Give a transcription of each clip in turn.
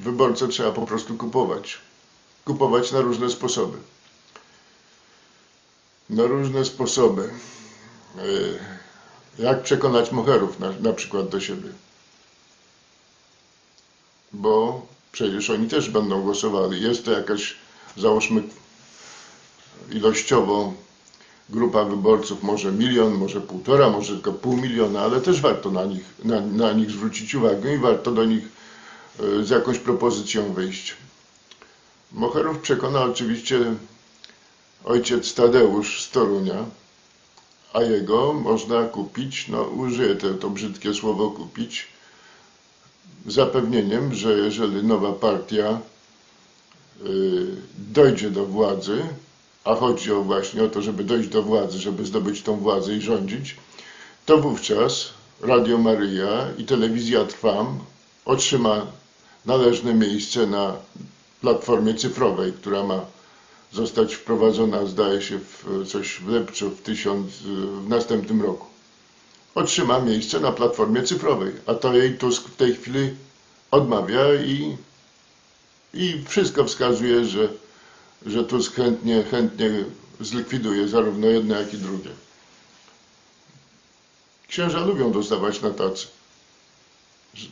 Wyborcę trzeba po prostu kupować. Kupować na różne sposoby. Na różne sposoby. Yy, Jak przekonać moherów na, na przykład do siebie? Bo przecież oni też będą głosowali. Jest to jakaś, załóżmy, ilościowo grupa wyborców, może milion, może półtora, może tylko pół miliona, ale też warto na nich, na, na nich zwrócić uwagę i warto do nich e, z jakąś propozycją wyjść. Moherów przekona oczywiście ojciec Tadeusz z Torunia, a jego można kupić, no użyję to, to brzydkie słowo kupić, zapewnieniem, że jeżeli nowa partia y, dojdzie do władzy, a chodzi o właśnie o to, żeby dojść do władzy, żeby zdobyć tą władzę i rządzić, to wówczas Radio Maryja i Telewizja Trwam otrzyma należne miejsce na platformie cyfrowej, która ma zostać wprowadzona, zdaje się, w coś w Lepczu w, tysiąc, w następnym roku. Otrzyma miejsce na platformie cyfrowej, a to jej Tusk w tej chwili odmawia i, i wszystko wskazuje, że, że Tusk chętnie, chętnie zlikwiduje zarówno jedno, jak i drugie. Księża lubią dostawać na tacy.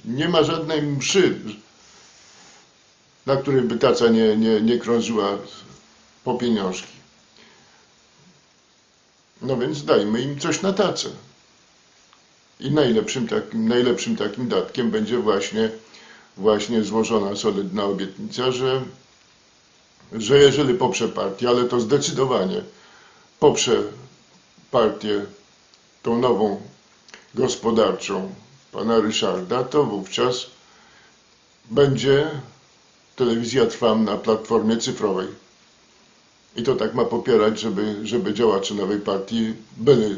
Nie ma żadnej mszy, na której by taca nie, nie, nie krążyła po pieniążki. No więc dajmy im coś na tacę. I najlepszym takim, najlepszym takim datkiem będzie właśnie, właśnie złożona solidna obietnica, że, że jeżeli poprze partię, ale to zdecydowanie poprze partię tą nową gospodarczą pana Ryszarda, to wówczas będzie telewizja Trwam na platformie cyfrowej. I to tak ma popierać, żeby, żeby działacze nowej partii byli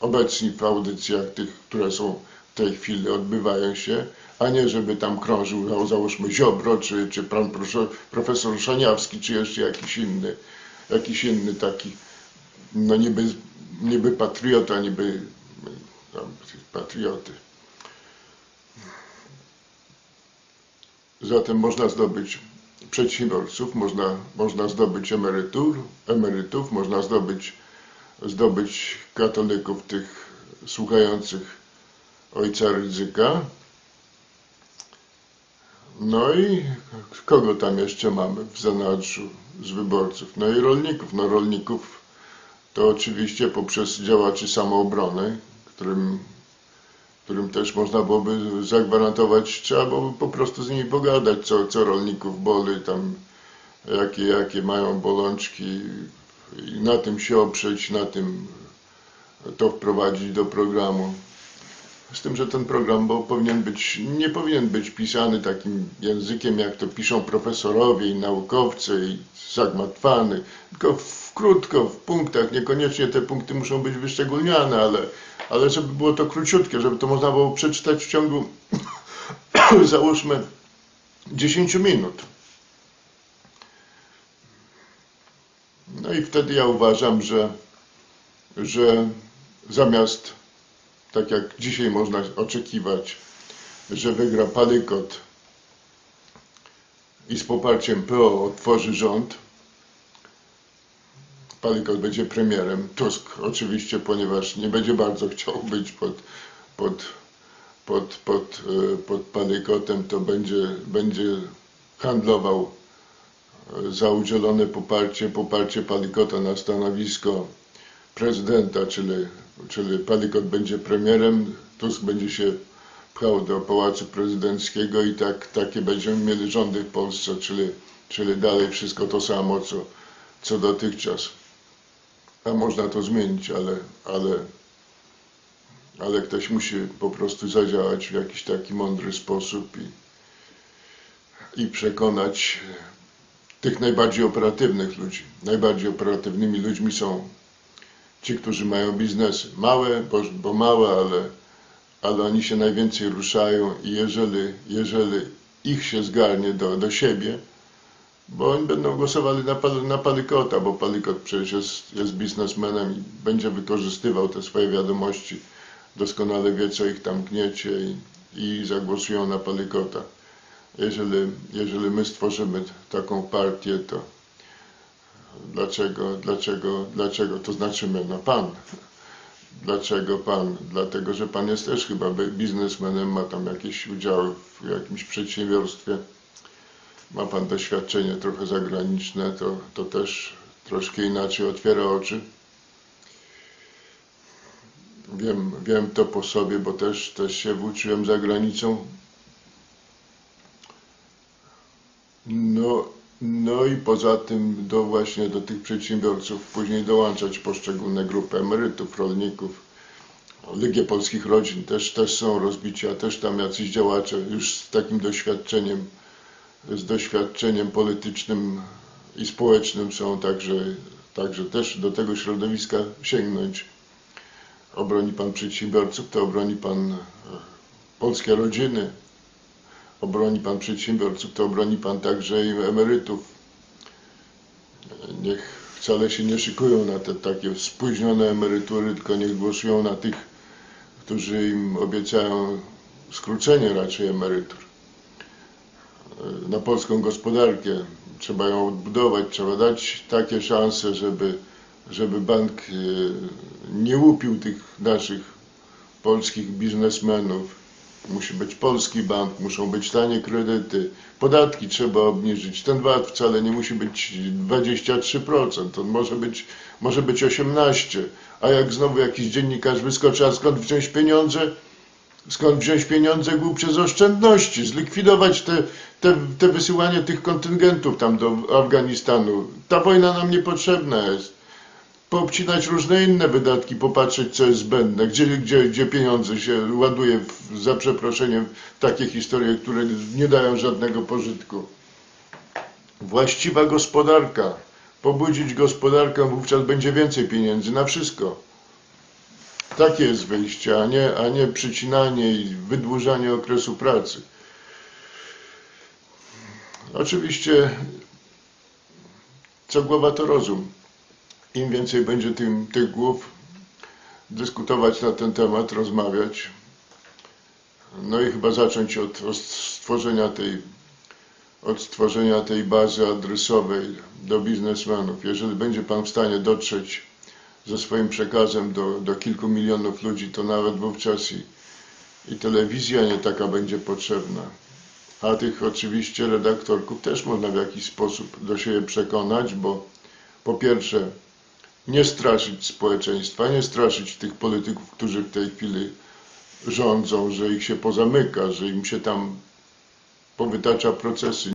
obecni w audycjach tych, które są w tej chwili, odbywają się, a nie żeby tam krążył, no, załóżmy Ziobro, czy, czy pan profe- profesor Szaniawski, czy jeszcze jakiś inny, jakiś inny taki, no niby, niby patriota, niby tam, patrioty. Zatem można zdobyć przedsiębiorców, można, można zdobyć emerytur, emerytów, można zdobyć, zdobyć katolików tych słuchających ojca ryzyka. No i kogo tam jeszcze mamy w zanadrzu z wyborców? No i rolników. No rolników to oczywiście poprzez działaczy samoobrony, którym którym też można byłoby zagwarantować, trzeba byłoby po prostu z nimi pogadać, co, co rolników boli, tam jakie, jakie mają bolączki i na tym się oprzeć, na tym to wprowadzić do programu. Z tym, że ten program bo powinien być, nie powinien być pisany takim językiem, jak to piszą profesorowie i naukowcy i zagmatwany, tylko w, krótko, w punktach, niekoniecznie te punkty muszą być wyszczególniane, ale, ale żeby było to króciutkie, żeby to można było przeczytać w ciągu, załóżmy, 10 minut. No i wtedy ja uważam, że, że zamiast, tak jak dzisiaj można oczekiwać, że wygra Palykot i z poparciem PO otworzy rząd, Palykot będzie premierem, Tusk oczywiście, ponieważ nie będzie bardzo chciał być pod, pod, pod, pod, e, pod Palykotem, to będzie, będzie handlował e, za udzielone poparcie, poparcie Palykota na stanowisko prezydenta, czyli, czyli Palykot będzie premierem, Tusk będzie się pchał do Pałacu Prezydenckiego i tak, takie będziemy mieli rządy w Polsce, czyli, czyli dalej wszystko to samo, co, co dotychczas. A można to zmienić, ale, ale, ale ktoś musi po prostu zadziałać w jakiś taki mądry sposób i, i przekonać tych najbardziej operatywnych ludzi. Najbardziej operatywnymi ludźmi są ci, którzy mają biznesy. Małe, bo, bo małe, ale, ale oni się najwięcej ruszają i jeżeli, jeżeli ich się zgarnie do, do siebie, bo oni będą głosowali na, na Palykota, bo Palykot przecież jest, jest biznesmenem i będzie wykorzystywał te swoje wiadomości. Doskonale wie, co ich tam gniecie i, i zagłosują na Palykota. jeżeli, jeżeli my stworzymy taką partię, to dlaczego, dlaczego, dlaczego, to znaczy my, no pan. Dlaczego pan? Dlatego, że pan jest też chyba bi- biznesmenem, ma tam jakieś udziały w jakimś przedsiębiorstwie. Ma pan doświadczenie trochę zagraniczne, to, to też troszkę inaczej otwiera oczy. Wiem, wiem to po sobie, bo też, też się włóczyłem za granicą. No, no i poza tym do właśnie do tych przedsiębiorców później dołączać poszczególne grupy emerytów, rolników. Legia Polskich Rodzin też, też są rozbicia, też tam jacyś działacze już z takim doświadczeniem, z doświadczeniem politycznym i społecznym są, także, także też do tego środowiska sięgnąć. Obroni Pan przedsiębiorców, to obroni Pan e, polskie rodziny, obroni Pan przedsiębiorców, to obroni Pan także emerytów. Niech wcale się nie szykują na te takie spóźnione emerytury, tylko niech głosują na tych, którzy im obiecają skrócenie raczej emerytur. Na polską gospodarkę trzeba ją odbudować, trzeba dać takie szanse, żeby, żeby bank e, nie łupił tych naszych polskich biznesmenów. Musi być polski bank, muszą być tanie kredyty, podatki trzeba obniżyć. Ten VAT wcale nie musi być 23%, on może być, może być 18%. A jak znowu jakiś dziennikarz wyskoczy, a skąd wziąć pieniądze? Skąd wziąć pieniądze głupcze z oszczędności? Zlikwidować te, te, te wysyłanie tych kontyngentów tam do Afganistanu. Ta wojna nam niepotrzebna jest poobcinać różne inne wydatki, popatrzeć co jest zbędne, gdzie, gdzie, gdzie pieniądze się ładuje, w, za przeproszeniem, w takie historie, które nie dają żadnego pożytku. Właściwa gospodarka. Pobudzić gospodarkę, wówczas będzie więcej pieniędzy na wszystko. Takie jest wyjście, a nie, a nie przycinanie i wydłużanie okresu pracy. Oczywiście, co głowa to rozum im więcej będzie tym, tych głów dyskutować na ten temat, rozmawiać. No i chyba zacząć od, od stworzenia tej od stworzenia tej bazy adresowej do biznesmenów. Jeżeli będzie Pan w stanie dotrzeć ze swoim przekazem do, do kilku milionów ludzi, to nawet wówczas i, i telewizja nie taka będzie potrzebna. A tych oczywiście redaktorków też można w jakiś sposób do siebie przekonać, bo po pierwsze nie straszyć społeczeństwa, nie straszyć tych polityków, którzy w tej chwili rządzą, że ich się pozamyka, że im się tam powytacza procesy.